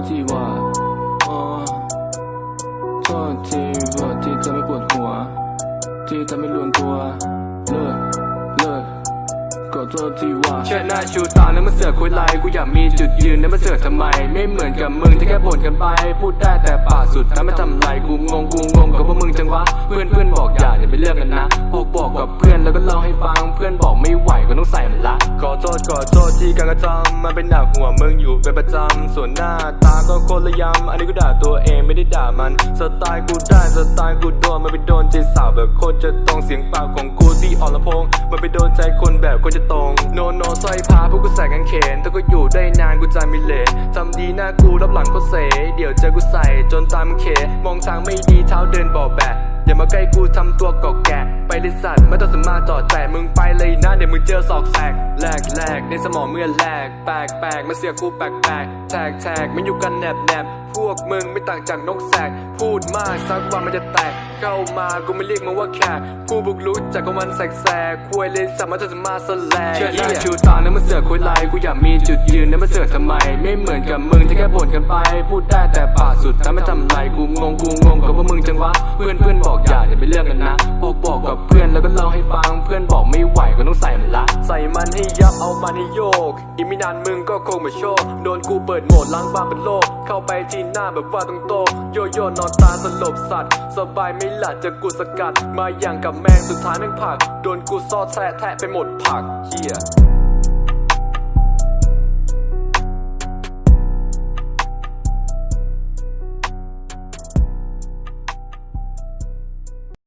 ษทีว่าอ๋อโทษทีว่าที่ทำให้ปวดหัว ที่ทำให้รวนตัวเลิกเลิกขอโทษที่ว่าเชิดหน้าชูตาแล้วมาเสือกคุยไลกูอยากมีจุดยืนแล้วมาเสือกทำไม ไม่เหมือนกับมึงที่แค่บ่นกันไป พูดได้แต่ปากสุดถ้าไม่ทำไรกูงงกูงงกับพวกมึงจังวะ เพื่อนเพื่อนบอกอย่าอย่าไปเลือกกันนะพวก บอกกับเพื่อนแล้วก็เล่าให้ฟัง เพื่อนบอกไม่ไหวก็ต้องใส่มันละ ขอโทษขอโทษที่การกระทำมันเป็นหนักหัวมึงอยู่เป็นประจำ ส่วนหน้าตาก็คนละยำอันนี้กูด่าตัวเองไม่ได้ด่ามัน สไตล์กูได้สไตล์กูโดนมันไปโดนใจสาวแบบโคตรจะตรงเสียงปากของกูที่อ่อนลำโพง มันไปโดนใจคนแบบคนจะตรง โนโนสร้อยพาพวกกูใส่กางเขนถ้ากูอยู่ได้นานกูจะไม่เละทำดีหน้ากูรับหลังก็เส เดี๋ยวเจอกูใส่จนตามเขมองทางไม่ดีเท้าเดินบ่อแบะ อย่ามาใกล้กูทำตัวกอกแกะ ไปเลยสัตว์ไม่ต้องสมาจอดแต่มึงไปเลยนะเดี๋ยวมึงเจอศอกแสกแหลกแหลกในสมองเมื่อแหลกแปลกแปลกมาเสียกูแปลกแปลกแทกแทกมันอยู่กันแนบแนบพวกมึงไม่ต่างจากนกแสก พูดมากสักวันมันจะแตก เข้ามากูไม่เรียกมึงว่าแขกผู้บุกรุกจากกวันแสกแสกควยเลยสัตว์มาจะมาสแลกเชื่อหน้าชูตาแล้วมาเสือกคุยไลกูอยากมีจุดยืนแล้วมาเสือกทำไม ไม่เหมือนกับมึงที่แค่บ่นกันไป พูดได้แต่ปากสุดถ้าไม่ทำไรกูงงกูงงกับพวกมึงจังวะเพื่อนเพื่อนบอกอย่าอย่าไปเลือกกันนะพวกบอกกับเพื่อนแล้วก็เล่าให้ฟังเพื่อนบอกไม่ไหวก็ต้องใส่มันละ ใส่มันให้ยับเอามันให้โยก อีกไม่นานมึงก็คงมาโชว์โดนกูเปิดโหมดล้างบ้านเป็นโลก เข้าไปที่หน้าแบบว่าตรงโตโยโย่นอนตาสลบสัตว์สบายไม่หล่ะจะกูสกัด มาอย่างกับแมงสุดท้ายแม่งผัก โดนกูซอดแทะแทะไปหมดผักเฮีย